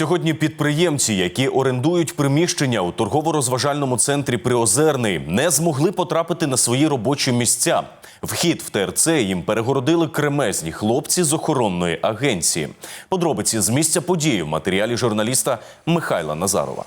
Сьогодні підприємці, які орендують приміщення у торгово-розважальному центрі Приозерний, не змогли потрапити на свої робочі місця. Вхід в ТРЦ їм перегородили кремезні хлопці з охоронної агенції. Подробиці з місця події в матеріалі журналіста Михайла Назарова.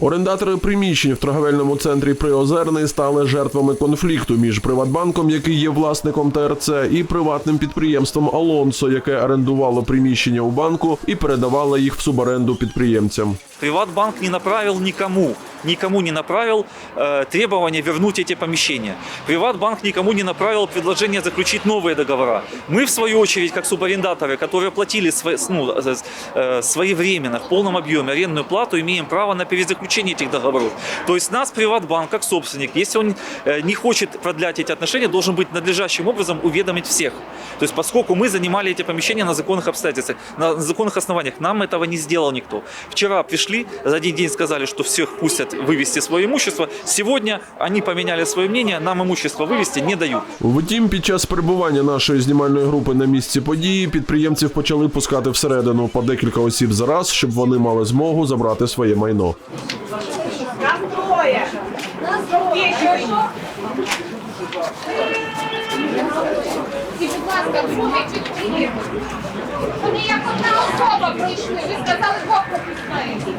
Орендатори приміщень в торговельному центрі Приозерний стали жертвами конфлікту між Приватбанком, який є власником ТРЦ, і приватним підприємством Алонсо, яке орендувало приміщення у банку і передавало їх в суборенду підприємцям. Приватбанк не направив никому, никому не направил э, требования вернуть эти помещения. Приватбанк никому не направил предложение заключить новые договора. Мы, в свою очередь, как субарендаторы, которые платили свои, ну, э, э, своевременно, в полном объеме арендную плату, имеем право на перезаключение этих договоров. То есть нас Приватбанк, как собственник, если он э, не хочет продлять эти отношения, должен быть надлежащим образом уведомить всех. То есть поскольку мы занимали эти помещения на законных обстоятельствах, на законных основаниях, нам этого не сделал никто. Вчера пришли, за один день сказали, что всех пустят вывести свое имущество. Сегодня они поменяли свое мнение, нам имущество вывести не дают. Втім, під час перебування нашої знімальної групи на місці події підприємців почали пускати всередину по декілька осіб за раз, щоб вони мали змогу забрати своє майно. І, будь ласка. Вони як одна особа прийшли. Ви сказали, двох пропускаєте.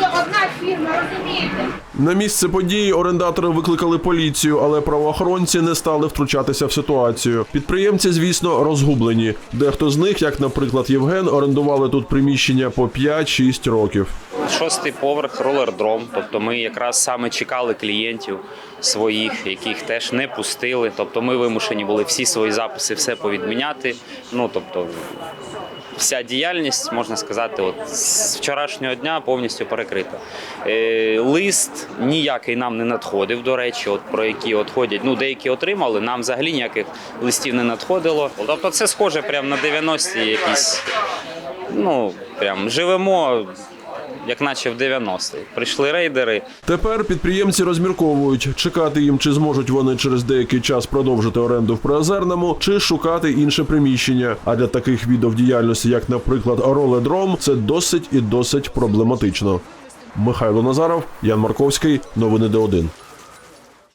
Це одна фірма, розумієте? На місце події орендатори викликали поліцію, але правоохоронці не стали втручатися в ситуацію. Підприємці, звісно, розгублені. Дехто з них, як, наприклад, Євген, орендували тут приміщення по 5-6 років. Шостий поверх ролердром. Тобто ми якраз саме чекали клієнтів своїх, яких теж не пустили. Тобто ми вимушені були всі свої записи, все повідміняти. Ну тобто. Вся діяльність, можна сказати, от з вчорашнього дня повністю перекрита. Е, лист ніякий нам не надходив, до речі, от про які от ходять. Ну, деякі отримали, нам взагалі ніяких листів не надходило. Тобто це схоже прямо на 90-ті якісь. Ну, прям живемо як наче в 90-й. Прийшли рейдери. Тепер підприємці розмірковують, чекати їм, чи зможуть вони через деякий час продовжити оренду в Приозерному, чи шукати інше приміщення. А для таких видів діяльності, як, наприклад, роледром, це досить і досить проблематично. Михайло Назаров, Ян Марковський, новини Д1.